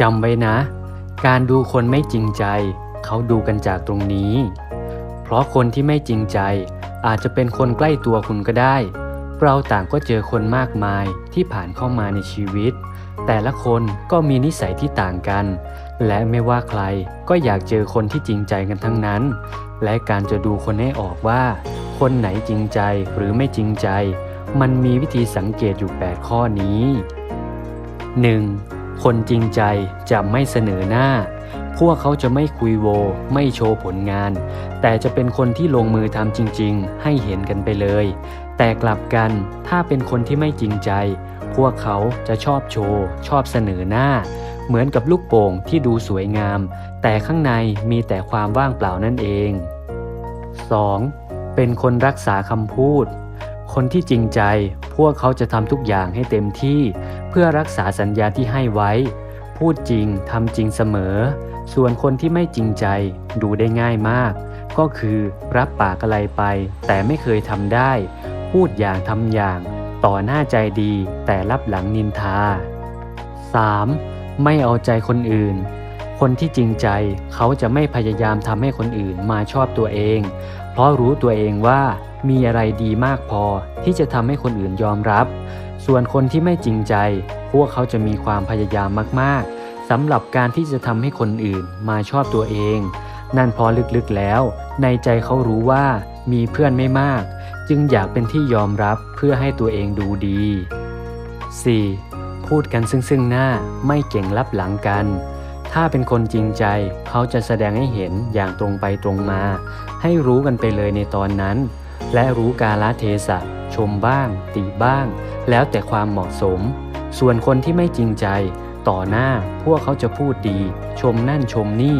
จำไว้นะ การดูคนไม่จริงใจ เขาดูกันจากตรงนี้ เพราะคนที่ไม่จริงใจ อาจจะเป็นคนใกล้ตัวคุณก็ได้ เราต่างก็เจอคนมากมายที่ผ่านเข้ามาในชีวิต แต่ละคนก็มีนิสัยที่ต่างกัน และไม่ว่าใครก็อยากเจอคนที่จริงใจกันทั้งนั้น และการจะดูคนให้ออกว่า คนไหนจริงใจหรือไม่จริงใจ มันมีวิธีสังเกตอยู่ 8 ข้อนี้ 1. คนจริงใจจะไม่เสนอหน้า พวกเขาจะไม่คุยโว ไม่โชว์ผลงาน แต่จะเป็นคนที่ลงมือทำจริง ๆ ให้เห็นกันไปเลย แต่กลับกันถ้าเป็นคนที่ไม่จริงใจ พวกเขาจะชอบโชว์ ชอบเสนอหน้า เหมือนกับลูกโป่งที่ดูสวยงาม แต่ข้างในมีแต่ความว่างเปล่านั่นเอง 2. เป็นคนรักษาคำพูด คนที่จริงใจ วกเขาจะทำทุกอย่างให้เต็มที่เพื่อรักษาสัญญาที่ให้ไว้ พูดจริงทำจริงเสมอ ส่วนคนที่ไม่จริงใจดูได้ง่ายมาก ก็คือรับปากอะไรไป แต่ไม่เคยทำได้ พูดอย่างทำอย่าง ต่อหน้าใจดีแต่รับหลังนินทา 3. ไม่เอาใจคนอื่น คนที่จริงใจเขาจะไม่พยายามทำให้คนอื่นมาชอบตัวเอง เพราะรู้ตัวเองว่ามีอะไรดีมากพอที่จะทำให้คนอื่นยอมรับ ส่วนคนที่ไม่จริงใจ พวกเขาจะมีความพยายามมากๆสำหรับการที่จะทำให้คนอื่นมาชอบตัวเอง นั่นพอลึกๆแล้ว ในใจเขารู้ว่ามีเพื่อนไม่มาก จึงอยากเป็นที่ยอมรับเพื่อให้ตัวเองดูดี 4. พูดกันซึ่งซึ่งหน้าไม่เก่งลับหลังกัน ถ้าเป็นคนจริงใจ เขาจะแสดงให้เห็นอย่างตรงไปตรงมา ให้รู้กันไปเลยในตอนนั้น และรู้กาลเทศะ ชมบ้าง ติบ้าง แล้วแต่ความเหมาะสม ส่วนคนที่ไม่จริงใจ ต่อหน้าพวกเขาจะพูดดี ชมนั่นชมนี่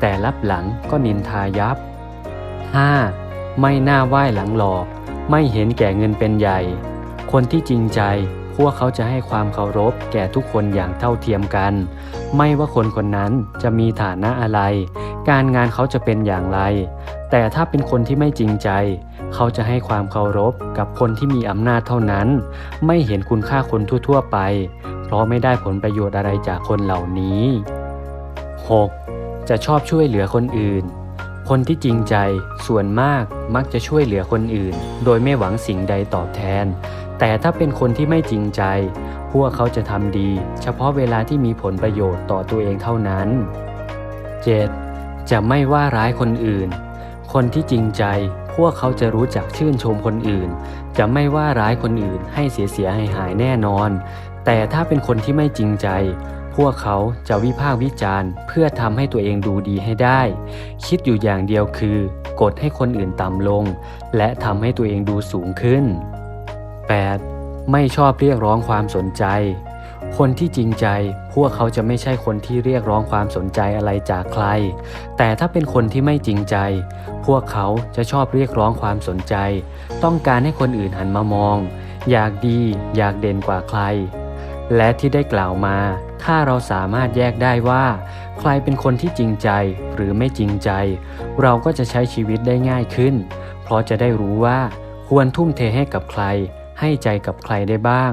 แต่รับหลังก็นินทายับ 5. ไม่น่าไหว้หลังหลอก ไม่เห็นแก่เงินเป็นใหญ่ คนที่จริงใจ พวกเขาจะให้ความเคารพแก่ทุกคนอย่างเท่าเทียมกัน ไม่ว่าคนคนนั้นจะมีฐานะอะไร การงานเขาจะเป็นอย่างไร แต่ถ้าเป็นคนที่ไม่จริงใจ เขาจะให้ความเคารพกับคนที่มีอำนาจเท่านั้น ไม่เห็นคุณค่าคนทั่ว ๆ ไป เพราะไม่ได้ผลประโยชน์อะไรจากคนเหล่านี้ 6. จะชอบช่วยเหลือคนอื่นคนที่จริงใจส่วนมากมักจะช่วยเหลือคนอื่น โดยไม่หวังสิ่งใดตอบแทน แต่ถ้าเป็นคนที่ไม่จริงใจ พวกเขาจะทำดี เฉพาะเวลาที่มีผลประโยชน์ต่อตัวเองเท่านั้น 7. จะไม่ว่าร้ายคนอื่น คนที่จริงใจ พวกเขาจะรู้จักชื่นชมคนอื่น จะไม่ว่าร้ายคนอื่นให้เสียเสียหายหายแน่นอน แต่ถ้าเป็นคนที่ไม่จริงใจ พวกเขาจะวิพากษ์วิจารณ์ เพื่อทำให้ตัวเองดูดีให้ได้ คิดอยู่อย่างเดียวคือ กดให้คนอื่นต่ำลง และทำให้ตัวเองดูสูงขึ้น 8. ไม่ชอบเรียกร้องความสนใจ คนที่จริงใจ พวกเขาจะไม่ใช่คนที่เรียกร้องความสนใจอะไรจากใคร แต่ถ้าเป็นคนที่ไม่จริงใจ พวกเขาจะชอบเรียกร้องความสนใจ ต้องการให้คนอื่นหันมามอง อยากดี อยากเด่นกว่าใคร และที่ได้กล่าวมา ถ้าเราสามารถแยกได้ว่า ใครเป็นคนที่จริงใจหรือไม่จริงใจ เราก็จะใช้ชีวิตได้ง่ายขึ้น เพราะจะได้รู้ว่าควรทุ่มเทให้กับใคร ให้ใจกับใครได้บ้าง